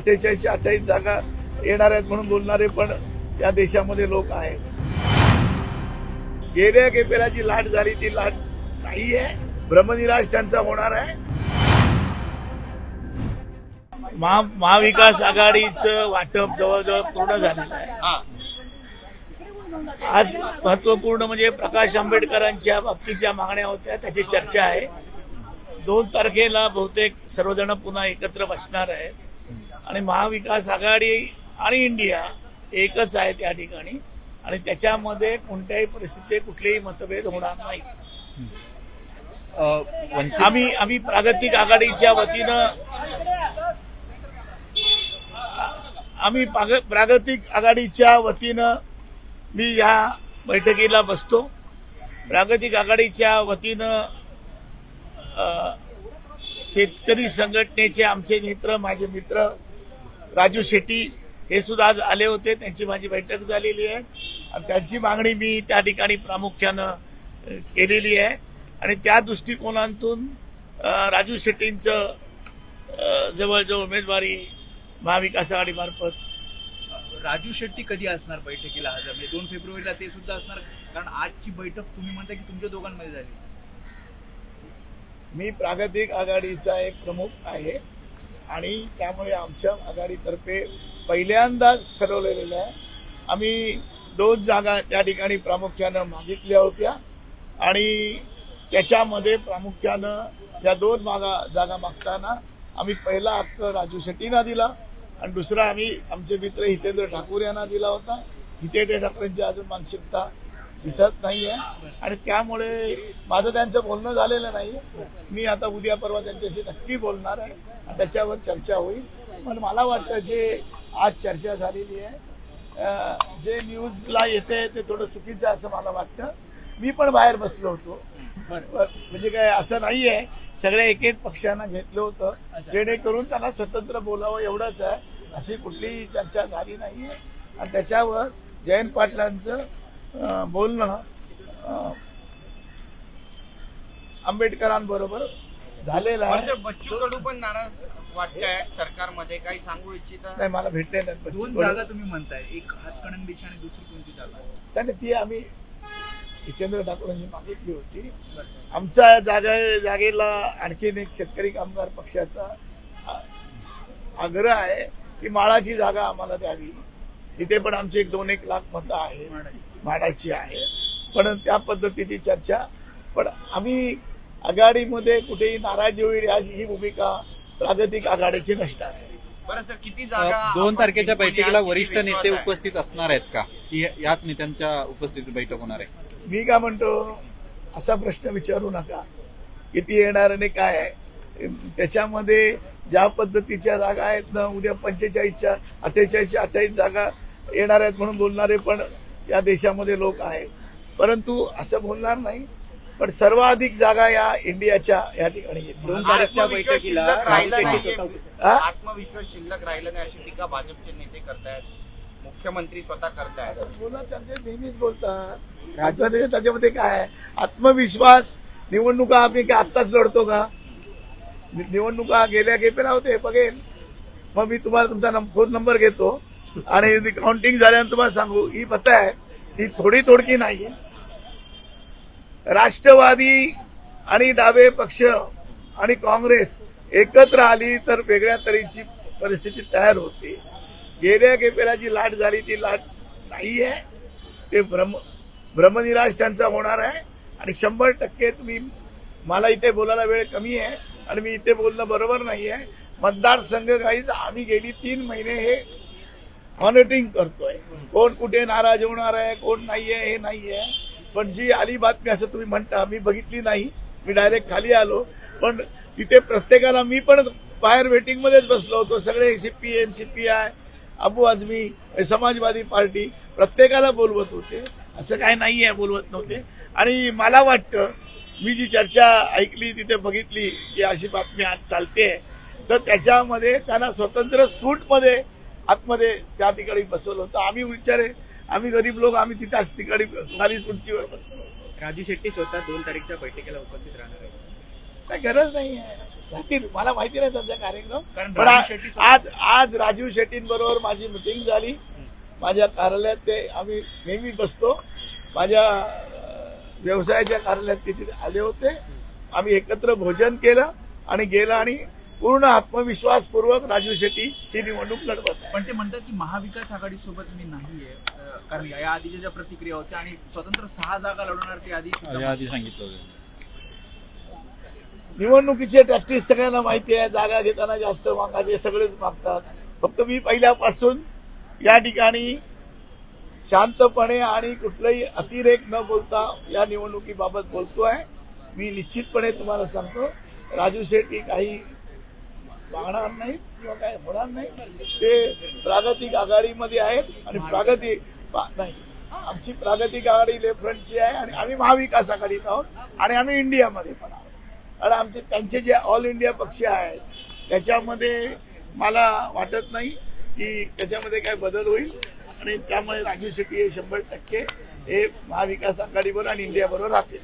अठ्ठेचाळीसशे अठ्ठावीस जागा येणार आहेत म्हणून बोलणारे पण या देशामध्ये लोक आहेत. गेल्या केपेला जी लाट झाली ती लाट नाही आहे भ्रमनिराश त्यांचा होणार आहे. महा महाविकास आघाडीचं वाटप जवळजवळ पूर्ण झालेलं आहे. आज महत्त्वपूर्ण म्हणजे प्रकाश आंबेडकरांच्या बाबतीत मागण्या होत्या त्याची चर्चा आहे. दोन तारखेला बहुतेक सर्वजण पुन्हा एकत्र बसणार आहेत. आणि महाविकास आघाडी आणि इंडिया एकच आहे त्या ठिकाणी. आणि त्याच्यामध्ये कोणत्याही परिस्थितीत कुठलेही मतभेद होणार नाही. आम्ही आम्ही प्रागतिक आघाडीच्या वतीनं आम्ही प्रागतिक आघाडीच्या वतीनं मी या बैठकीला बसतो. प्रागतिक आघाडीच्या वतीनं शेतकरी संघटनेचे आमचे मित्र माझे मित्र राजू शेट्टी हे सुद्धा आज आले होते. त्यांची माझी बैठक झालेली आहे. आणि त्यांची मागणी मी त्या ठिकाणी प्रामुख्यानं केलेली आहे. आणि त्या दृष्टिकोनातून राजू शेट्टींचं जवळजवळ उमेदवारी महाविकास आघाडीमार्फत. राजू शेट्टी कधी असणार बैठकीला हजर? म्हणजे दोन फेब्रुवारीला ते सुद्धा असणार. कारण आजची बैठक तुम्ही म्हणता की तुमच्या दोघांमध्ये झाली. मी प्रागतिक आघाडीचा एक प्रमुख आहे. आणि त्यामुळे आमच्या आघाडीतर्फे पहिल्यांदाच ठरवलेलं आहे. आम्ही दोन जागा त्या ठिकाणी प्रामुख्यानं मागितल्या होत्या आणि त्याच्यामध्ये प्रामुख्यानं या दोन मागा जागा मागताना आम्ही पहिला हक्क राजू शेट्टींना दिला आणि दुसरा आम्ही आमचे मित्र हितेंद्र ठाकूर यांना दिला होता. हितेंद्र ठाकरेंची अजून मानसिकता दिसत नाही आहे आणि त्यामुळे माझं त्यांचं बोलणं झालेलं नाही. मी आता उद्या परवा त्यांच्याशी नक्की बोलणार आहे. आणि त्याच्यावर चर्चा होईल. पण मला वाटतं जे आज चर्चा झालेली आहे जे न्यूजला येते ते थोडं चुकीचं असं मला वाटतं. मी पण बाहेर बसलो होतो. म्हणजे काय असं नाही आहे सगळ्या एक एक पक्षांना घेतलं होतं. जेणेकरून त्यांना स्वतंत्र बोलावं एवढंच आहे. अशी कुठलीही चर्चा झाली नाही आहे आणि त्याच्यावर जयंत पाटलांचं बोलणं आंबेडकरांबरोबर झालेलं आहे. सर बच्चू कडू पण नाराज वाटतंय सरकारमध्ये. काही सांगू इच्छिता? नाही मला भेटले बच्चू दोन. जागा तुम्ही म्हणताय. एक हातकणंगलेची आणि दुसरी कोणती जागा? त्याने ती आम्ही जितेंद्र ठाकूरांची मागितली होती. आमचा जागा जागेला आणखीन एक शेतकरी कामगार पक्षाचा आग्रह आहे की माळाची जागा आम्हाला द्यावी. इथे पण आमची एक दोन एक लाख मतं आहेत. माडाची आहे. पण त्या पद्धतीची चर्चा. पण आम्ही आघाडीमध्ये कुठेही नाराजी होईल याची ही भूमिका प्रागतिक आघाडीची नसणार. आहे बरं सर किती जागा दोन तारखेच्या बैठकीला वरिष्ठ नेते? उपस्थित असणार आहेत का? की याच नेत्यांच्या उपस्थितीत बैठक होणार आहे? मी काय म्हणतो असा प्रश्न विचारू नका. किती येणार आणि काय आहे? त्याच्यामध्ये ज्या पद्धतीच्या जागा आहेत ना उद्या पंचेचाळीसच्या अठ्ठेचाळीसच्या अठ्ठावीस जागा येणार आहेत म्हणून बोलणारे पण या देशामध्ये लोक आहेत. परंतु असं बोलणार नाही. पण सर्वाधिक जागा या इंडियाच्या या ठिकाणी दोन तारखेच्या बैठकीला. हा? आत्मविश्वास शिल्लक राहिलं नाही अशी टीका भाजपचे नेते करतायत. मुख्यमंत्री स्वतः करतायत. बोला त्यांचे नेहमीच बोलतात. आत्महत्या त्याच्यामध्ये काय आहे? आत्मविश्वास निवडणुका आम्ही काय आत्ताच लढतो का? निवडणुका गेल्या गेपेला होते बघेल. मग मी तुम्हाला तुमचा फोन नंबर घेतो. आणि काउंटिंग झाल्यानंतर तुम्हाला सांगू ही पत्ता आहे ती थोडी थोडकी नाही राष्ट्रवादी आणि डावे पक्ष आणि काँग्रेस एकत्र आली तर वेगळ्या तऱ्हेची परिस्थिती तयार होते. गेल्या गेपेला जी लाट झाली ती लाट नाही आहे ते भ्रम भ्रमनिराश त्यांचा होणार आहे. आणि शंभर टक्के तुम्ही मला इथे बोलायला वेळ कमी आहे आणि मी इथे बोलणं बरोबर नाही आहे मतदारसंघ काहीच आम्ही गेली तीन महिने हे मॉनिटरिंग करतोय. कोण कुठे नाराज होणार आहे कोण नाही आहे हे नाही आहे पण जी आली बातमी असं तुम्ही म्हणता मी बघितली नाही. मी डायरेक्ट खाली आलो. पण तिथे प्रत्येकाला मी पण बाहेर वेटिंग मध्येच बसलो होतो. सगळे CPM CPI Abu Azmi Samajwadi party प्रत्येकाला बोलवत होते. असं काय नाही आहे बोलवत नव्हते. आणि मला वाटतं मी जी चर्चा ऐकली तिथे बघितली की अशी बातमी आज चालते तर त्याच्यामध्ये त्यांना स्वतंत्र सूटमध्ये आतमध्ये त्या ठिकाणी बसवलं होतं. आम्ही विचारे आम्ही गरीब लोक आम्ही तिथेच ठिकाणी खाली खुर्चीवर बसलो राजू शेट्टी स्वतः दोन तारीखच्या बैठकीला उपस्थित राहणार आहे काय गरज नाही आहे. मला माहिती नाही त्यांचा कार्यक्रम. पण आज आज राजीव शेट्टींबरोबर माझी मिटिंग झाली. माझ्या कार्यालयात ते आम्ही नेहमी बसतो. माझ्या व्यवसायाच्या कार्यालयात तिथे आले होते. आम्ही एकत्र भोजन केलं आणि गेलं आणि पूर्ण आत्मविश्वासपूर्वक राजू शेट्टी ही निवडणूक लढवत आहे पण ते म्हणतात की महाविकास आघाडी सोबत मी नाहीये कारण या आधीच्या ज्या प्रतिक्रिया होत्या आणि स्वतंत्र सहा जागा लढवणार ते आधी आधी सांगितलं होतं. निवडणुकीचे टॅक्टिस सगळ्यांना माहिती आहे जागा घेताना जास्त मागायचे सगळेच मागतात. फक्त मी पहिल्यापासून या ठिकाणी शांतपणे आणि कुठलाही अतिरेक न बोलता या निवडणुकीबाबत बोलतोय. मी निश्चितपणे तुम्हाला सांगतो राजू शेट्टी काही मागणार नाहीत किंवा काय होणार नाही ते प्रागतिक आघाडीमध्ये आहेत आणि प्रागतिक पा- नाही. आमची प्रागतिक आघाडी लेफ्ट फ्रंटची आहे आणि आम्ही महाविकास आघाडीत आहोत आणि आम्ही इंडियामध्ये पण आहोत. आणि आमचे त्यांचे जे ऑल इंडिया पक्ष आहेत त्याच्यामध्ये मला वाटत नाही की त्याच्यामध्ये काय बदल होईल. आणि त्यामुळे राजू शेट्टी हे शंभर टक्के हे महाविकास आघाडीबरोबर आणि इंडियाबरोबर राहतील.